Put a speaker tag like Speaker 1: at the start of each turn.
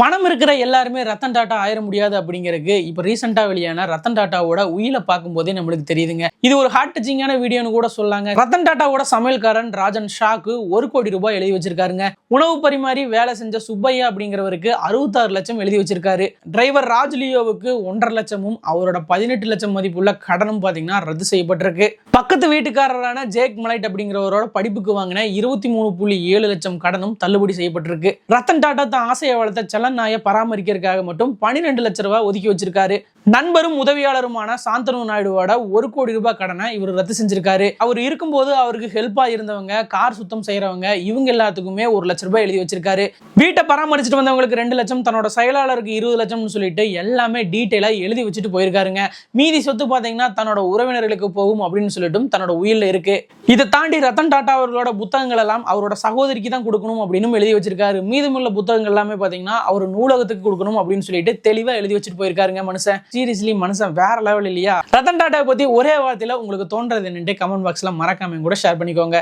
Speaker 1: பணம் இருக்கிற எல்லாருமே ரத்தன் டாட்டா ஆயிட முடியாது அப்படிங்கிறதுக்கு இப்போ ரீசெண்டாக வெளியான ரத்தன் டாட்டாவோட உயிலை பார்க்கும்போதே நம்மளுக்கு தெரியுதுங்க. இது ஒரு ஹார்ட் டச்சிங்கான வீடியோன்னு கூட சொல்லாங்க ரத்தன் டாட்டாவோட சமையல்காரன் ராஜன் ஷாக்கு ஒரு கோடி ரூபாய் எழுதி வச்சிருக்காருங்க. உணவு பரிமாறி வேலை செஞ்ச சுப்பையா அப்படிங்கிறவருக்கு அறுபத்தாறு லட்சம் எழுதி வச்சிருக்காரு. டிரைவர் ராஜ்லியோவுக்கு ஒன்றரை லட்சமும் அவரோட பதினெட்டு லட்சம் மதிப்புள்ள கடனும் பார்த்தீங்கன்னா ரத்து செய்யப்பட்டிருக்கு. பக்கத்து வீட்டுக்காரரான ஜேக் மலைட் அப்படிங்கிறவரோட படிப்புக்கு வாங்கின இருபத்தி மூணு புள்ளி ஏழு லட்சம் கடனும் தள்ளுபடி செய்யப்பட்டிருக்கு. ரத்தன் டாட்டா தான் ஆசையை வளர்த்த செல்ல நாயை பராமரிக்கிறதுக்காக மட்டும் பன்னிரெண்டு லட்ச ரூபா ஒதுக்கி வச்சிருக்காரு. நண்பரும் உதவியாளருமான சாந்தனு நாயுடுவோட ஒரு கோடி ரூபாய் கடனை இவர் ரத்து செஞ்சிருக்காரு. அவர் இருக்கும்போது அவருக்கு ஹெல்ப்பா இருந்தவங்க கார் சுத்தம் செய்யறவங்க இவங்க எல்லாத்துக்குமே ஒரு லட்ச ரூபாய் எழுதி வச்சிருக்காரு. வீட்டை பராமரிச்சுட்டு வந்தவங்களுக்கு ரெண்டு லட்சம் தன்னோட செயலாளருக்கு இருபது லட்சம்னு சொல்லிட்டு எல்லாமே டீட்டெயிலா எழுதி வச்சுட்டு போயிருக்காருங்க. மீதி சொத்து பாத்தீங்கன்னா தன்னோட உறவினர்களுக்கு போகும் அப்படின்னு சொல்லிட்டு தன்னோட உயிரில் இருக்கு. இதை தாண்டி ரத்தன் டாட்டா அவர்களோட புத்தகங்கள் எல்லாம் அவரோட சகோதரிக்கு தான் கொடுக்கணும் அப்படின்னு எழுதி வச்சிருக்காரு. மீதமுள்ள புத்தகங்கள் எல்லாமே பாத்தீங்கன்னா அவர் நூலகத்துக்கு கொடுக்கணும் அப்படின்னு சொல்லிட்டு தெளிவா எழுதி வச்சுட்டு போயிருக்காருங்க மனுஷன். சீரியஸ்லி மனுஷன் வேற லெவல் இல்லையா ரத்தன் டாட்டாவை பத்தி ஒரே வார்த்தையில உங்களுக்கு தோன்றது என்னன்ட்டு கமெண்ட் பாக்ஸ்ல மறக்காம கூட ஷேர் பண்ணிக்கோங்க.